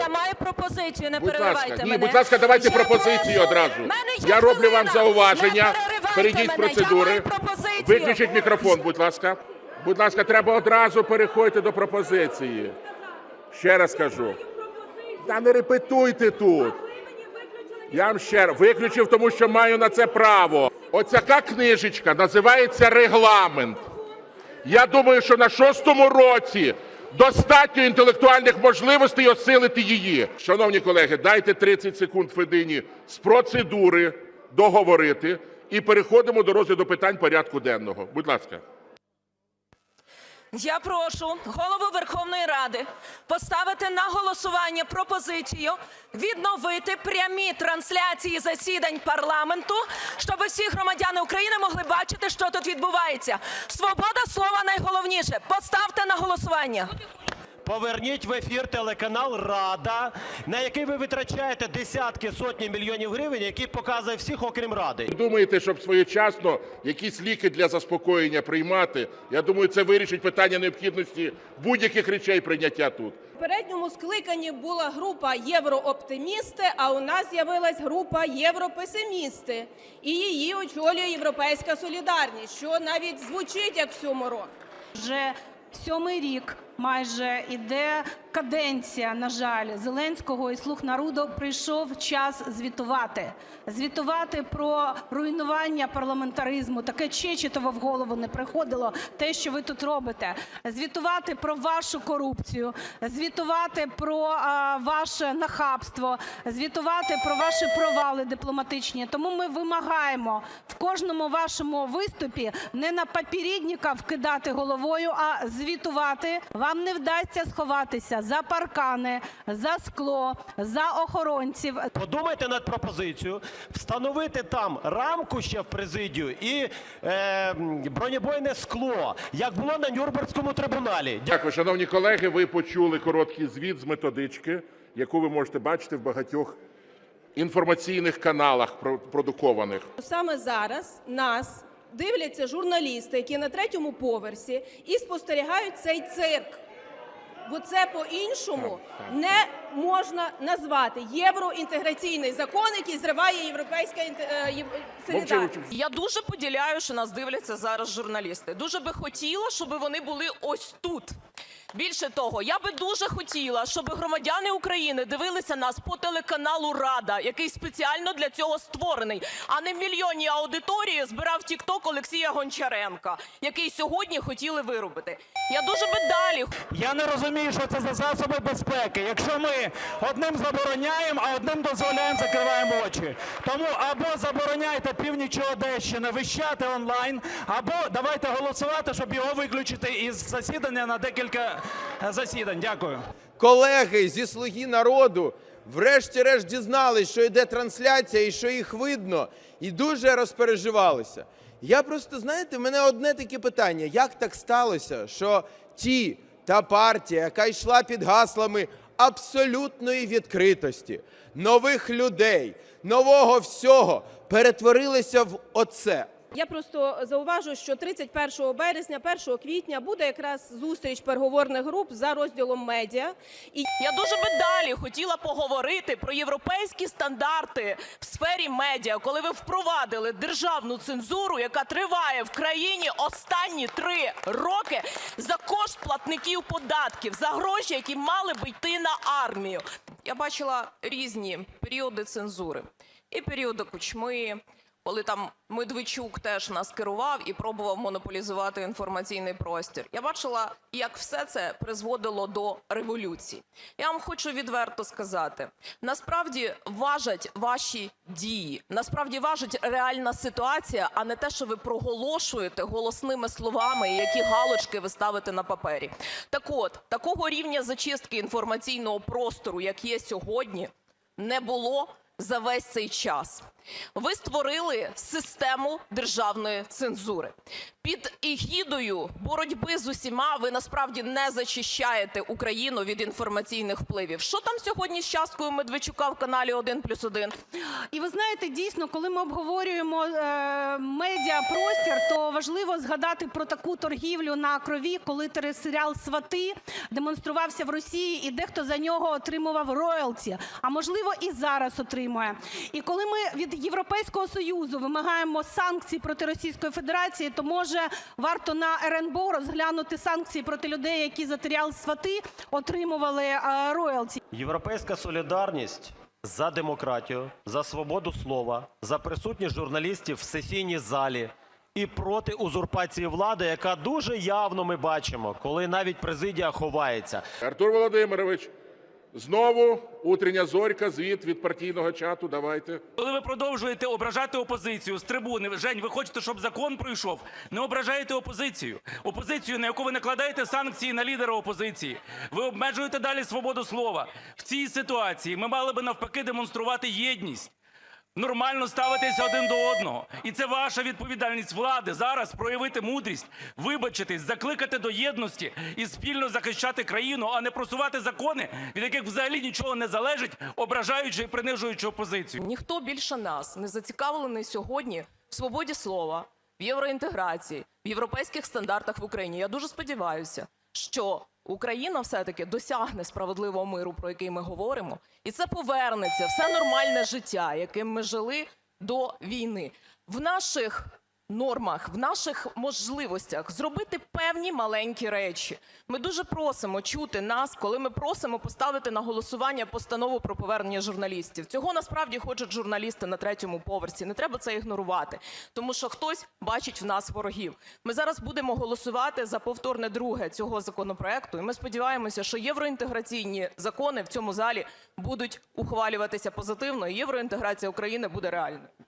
Я маю пропозицію, не Будь переривайте ласка, ні, мене. будь ласка, давайте Я пропозиції одразу. В мене є Я роблю вам хвилина. зауваження. Не переривайте Перейдіть з мене. Я процедури. маю пропозицію. Виключіть мікрофон, будь ласка. Будь ласка, треба одразу переходити до пропозиції. Ще раз кажу. Та не репетуйте тут. Я вам ще раз виключив, тому що маю на це право. Оцяка книжечка називається регламент. Я думаю, що на шостому році достатньо інтелектуальних можливостей осилити її. Шановні колеги, дайте 30 секунд Федині з процедури договорити і переходимо до розгляду питань порядку денного. Будь ласка. Я прошу голову Верховної Ради поставити на голосування пропозицію відновити прямі трансляції засідань парламенту, щоб всі громадяни України могли бачити, що тут відбувається. Свобода слова найголовніше. Поставте на голосування. Поверніть в ефір телеканал Рада, на який ви витрачаєте десятки сотні мільйонів гривень, який показує всіх, окрім Ради. Думаєте, щоб своєчасно якісь ліки для заспокоєння приймати? Я думаю, це вирішить питання необхідності будь-яких речей прийняття тут. В попередньому скликанні була група єврооптимісти, а у нас з'явилась група європесимісти. І її очолює Європейська солідарність, що навіть звучить як сьоморо. Вже сьомий рік майже іде каденція, на жаль, Зеленського і «Слуг народу». Прийшов час звітувати. Звітувати про руйнування парламентаризму. Таке Чечетово в голову не приходило, те, що ви тут робите. Звітувати про вашу корупцію, звітувати про ваше нахабство, звітувати про ваші провали дипломатичні. Тому ми вимагаємо в кожному вашому виступі не на попередника вкидати головою, а звітувати. Вам не вдасться сховатися за паркани, за скло, за охоронців. Подумайте над пропозицією встановити там рамку ще в президію і е, бронебойне скло, як було на Нюрнберзькому трибуналі. Дякую, шановні колеги. Ви почули короткий звіт з методички, яку ви можете бачити в багатьох інформаційних каналах продукованих. Саме зараз нас дивляться журналісти, які на третьому поверсі, і спостерігають цей цирк. Бо це по-іншому не можна назвати євроінтеграційний закон, який зриває європейська інте- е, солідарність. Я дуже поділяю, що нас дивляться зараз журналісти. Дуже би хотіла, щоб вони були ось тут. Більше того, я би дуже хотіла, щоб громадяни України дивилися нас по телеканалу Рада, який спеціально для цього створений, а не в мільйонній аудиторії збирав Тікток Олексія Гончаренка, який сьогодні хотіли виробити. Я дуже би далі Я не розумію, що це за засоби безпеки. Якщо ми одним забороняємо, а одним дозволяємо, закриваємо очі. Тому або забороняйте північ Одещини вищати онлайн, або давайте голосувати, щоб його виключити із засідання на декілька засідань. Дякую. колеги зі «Слуги народу» врешті-решт дізнались, що йде трансляція і що їх видно, і дуже розпереживалися. Я просто, знаєте, в мене одне таке питання. Як так сталося, що ті та партія, яка йшла під гаслами абсолютної відкритості, нових людей, нового всього, перетворилися в оце? Я просто зауважу, що 31 березня, 1 квітня буде якраз зустріч переговорних груп за розділом медіа. І Я дуже би далі хотіла поговорити про європейські стандарти в сфері медіа, коли ви впровадили державну цензуру, яка триває в країні останні три роки за кошт платників податків, за гроші, які мали б йти на армію. Я бачила різні періоди цензури і періоди кучми. Коли там Медведчук теж нас керував і пробував монополізувати інформаційний простір, я бачила, як все це призводило до революції. Я вам хочу відверто сказати: насправді важать ваші дії, насправді важить реальна ситуація, а не те, що ви проголошуєте голосними словами, які галочки ви ставите на папері. Так от такого рівня зачистки інформаційного простору, як є сьогодні, не було за весь цей час. Ви створили систему державної цензури. Під егідою боротьби з усіма ви насправді не зачищаєте Україну від інформаційних впливів. Що там сьогодні з часткою Медведчука в каналі «1+,1»? І ви знаєте, дійсно, коли ми обговорюємо е, медіапростір, то важливо згадати про таку торгівлю на крові, коли телесеріал «Свати» демонструвався в Росії, і дехто за нього отримував роялті, а можливо і зараз отримує. І коли ми від Європейського Союзу вимагаємо санкцій проти Російської Федерації, то може варто на РНБО розглянути санкції проти людей, які за серіал «Свати» отримували е, роялті. Європейська солідарність за демократію, за свободу слова, за присутність журналістів в сесійній залі і проти узурпації влади, яка дуже явно ми бачимо, коли навіть президія ховається. Артур Володимирович, знову утрення зорька, звіт від партійного чату. Давайте. Коли ви продовжуєте ображати опозицію з трибуни, Жень, ви хочете, щоб закон пройшов? Не ображаєте опозицію. Опозицію, на яку ви накладаєте санкції на лідера опозиції. Ви обмежуєте далі свободу слова. В цій ситуації ми мали би навпаки демонструвати єдність. Нормально ставитися один до одного. І це ваша відповідальність влади зараз проявити мудрість, вибачитись, закликати до єдності і спільно захищати країну, а не просувати закони, від яких взагалі нічого не залежить, ображаючи і принижуючи опозицію. Ніхто більше нас не зацікавлений сьогодні в свободі слова, в євроінтеграції, в європейських стандартах в Україні. Я дуже сподіваюся, що Україна все-таки досягне справедливого миру, про який ми говоримо, і це повернеться все нормальне життя, яким ми жили до війни. В наших нормах, в наших можливостях зробити певні маленькі речі. Ми дуже просимо чути нас, коли ми просимо поставити на голосування постанову про повернення журналістів. Цього насправді хочуть журналісти на третьому поверсі. Не треба це ігнорувати, тому що хтось бачить в нас ворогів. Ми зараз будемо голосувати за повторне друге цього законопроекту, і ми сподіваємося, що євроінтеграційні закони в цьому залі будуть ухвалюватися позитивно, і євроінтеграція України буде реальною.